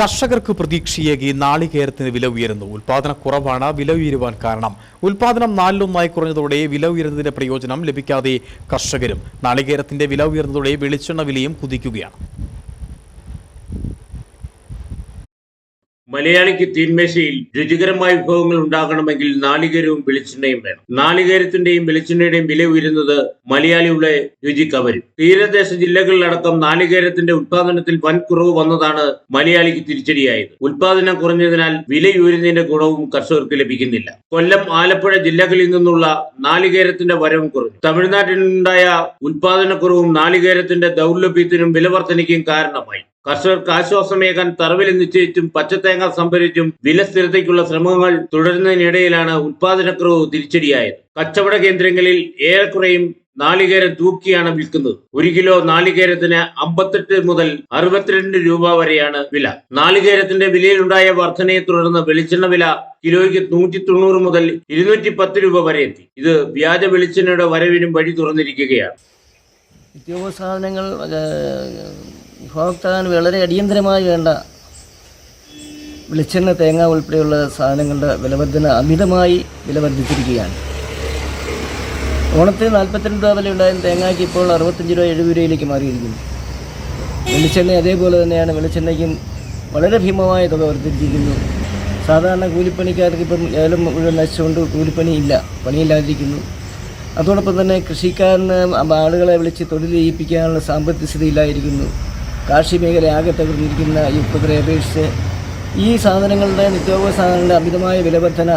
കർഷകർക്ക് പ്രതീക്ഷയേകി നാളികേരത്തിന് വില ഉയരുന്നു. ഉൽപാദന കുറവാണ് വില ഉയരുവാൻ കാരണം. ഉൽപാദനം നാലിലൊന്നായി കുറഞ്ഞതോടെ വില ഉയരുന്നതിന്റെ പ്രയോജനം ലഭിക്കാതെ കർഷകരും നാളികേരത്തിന്റെ വില ഉയർന്നതോടെ വെളിച്ചെണ്ണ വിലയും കുതിക്കുകയാണ്. മലയാളിക്ക് തീന്മേശയിൽ രുചികരമായ വിഭവങ്ങൾ ഉണ്ടാകണമെങ്കിൽ നാളികേരവും വെളിച്ചെണ്ണയും വേണം. നാളികേരത്തിന്റെയും വെളിച്ചെണ്ണയുടെയും വില ഉയരുന്നത് മലയാളിയുടെ രുചി കവരും. തീരദേശ ജില്ലകളിലടക്കം നാളികേരത്തിന്റെ ഉത്പാദനത്തിൽ വൻ കുറവ് വന്നതാണ് മലയാളിക്ക് തിരിച്ചടിയായത്. ഉത്പാദനം കുറഞ്ഞതിനാൽ വില ഉയരുന്നതിന്റെ ഗുണവും കർഷകർക്ക് ലഭിക്കുന്നില്ല. കൊല്ലം ആലപ്പുഴ ജില്ലകളിൽ നിന്നുള്ള നാളികേരത്തിന്റെ വരവും കുറഞ്ഞു. തമിഴ്നാട്ടിലുണ്ടായ ഉത്പാദനക്കുറവും നാളികേരത്തിന്റെ ദൗർലഭ്യത്തിനും വിലവർദ്ധനയ്ക്കും കാരണമായി. കർഷകർക്ക് ആശ്വാസമേകാൻ തറവിൽ നിശ്ചയിച്ചും പച്ചത്തേങ്ങ സംഭരിച്ചും വില സ്ഥിരതയ്ക്കുള്ള ശ്രമങ്ങൾ തുടരുന്നതിനിടയിലാണ് ഉത്പാദനക്കുറവ് തിരിച്ചടിയായത്. കച്ചവട കേന്ദ്രങ്ങളിൽ ഏറെക്കുറെയും നാളികേരം തൂക്കിയാണ് വിൽക്കുന്നത്. ഒരു കിലോ നാളികേരത്തിന് അമ്പത്തെട്ട് മുതൽ അറുപത്തിരണ്ട് രൂപ വരെയാണ് വില. നാളികേരത്തിന്റെ വിലയിലുണ്ടായ വർധനയെ തുടർന്ന് വെളിച്ചെണ്ണ വില കിലോയ്ക്ക് നൂറ്റി തൊണ്ണൂറ് മുതൽ ഇരുന്നൂറ്റി പത്ത് രൂപ വരെ എത്തി. ഇത് വ്യാജ വെളിച്ചെണ്ണയുടെ വരവിനും വഴി തുറന്നിരിക്കുകയാണ്. ഉപഭോക്താവിന് വളരെ അടിയന്തരമായി വേണ്ട വെളിച്ചെണ്ണ തേങ്ങ ഉൾപ്പെടെയുള്ള സാധനങ്ങളുടെ വിലവർധന അമിതമായി വില വർദ്ധിച്ചിരിക്കുകയാണ് ഓണത്തിന് നാൽപ്പത്തിരണ്ട് രൂപ വില ഉണ്ടായിരുന്ന തേങ്ങയ്ക്ക് ഇപ്പോൾ അറുപത്തഞ്ച് രൂപ എഴുപത് രൂപയിലേക്ക് മാറിയിരിക്കുന്നു. വെളിച്ചെണ്ണ അതേപോലെ തന്നെയാണ്. വെളിച്ചെണ്ണയ്ക്കും വളരെ ഭീമമായ തുക വർദ്ധിച്ചിരിക്കുന്നു. സാധാരണ കൂലിപ്പണിക്കാർക്ക് ഇപ്പം ഏലം മുഴുവൻ നശിച്ചുകൊണ്ട് കൂലിപ്പണി ഇല്ല പണിയില്ലാതിരിക്കുന്നു. അതോടൊപ്പം തന്നെ കൃഷിക്കാരന് ആളുകളെ വിളിച്ച് തൊഴിൽ ചെയ്യിപ്പിക്കാനുള്ള സാമ്പത്തിക സ്ഥിതിയില്ലായിരിക്കുന്നു കാർഷിക മേഖല ആകെ തകർന്നിരിക്കുന്ന ഉപദ്രവ അപേക്ഷിച്ച് ഈ സാധനങ്ങളുടെ നിത്യോപയോഗ സാധനങ്ങളുടെ അമിതമായ വിലവർധന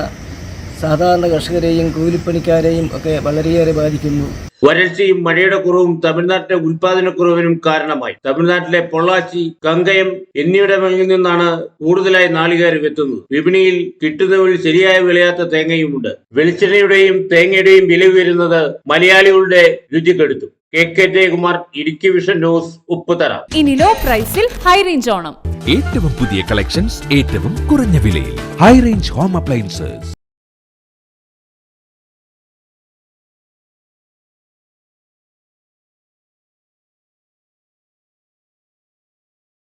സാധാരണ കർഷകരെയും കൂലിപ്പണിക്കാരെയും ഒക്കെ വളരെയേറെ ബാധിക്കുന്നു. വരൾച്ചയും മഴയുടെ കുറവും തമിഴ്നാട്ടിലെ ഉൽപാദനക്കുറവിനും കാരണമായി. തമിഴ്നാട്ടിലെ പൊള്ളാച്ചി കങ്കയം എന്നിവിടങ്ങളിൽ നിന്നാണ് കൂടുതലായി നാളികേരം എത്തുന്നത്. വിപണിയിൽ കിട്ടുന്നവരിൽ ശരിയായ വിളയാത്ത തേങ്ങയുമുണ്ട്. വെളിച്ചെണ്ണയുടെയും തേങ്ങയുടെയും വില ഉയരുന്നത് മലയാളികളുടെ രുചി കെടുത്തു K K Jayakumar Idukki vision news Upputhara. ഇനി ലോ പ്രൈസിൽ ഹൈ റേഞ്ച് ഓണം. ഏറ്റവും പുതിയ കളക്ഷൻസ് ഏറ്റവും കുറഞ്ഞ വിലയിൽ. High range home appliances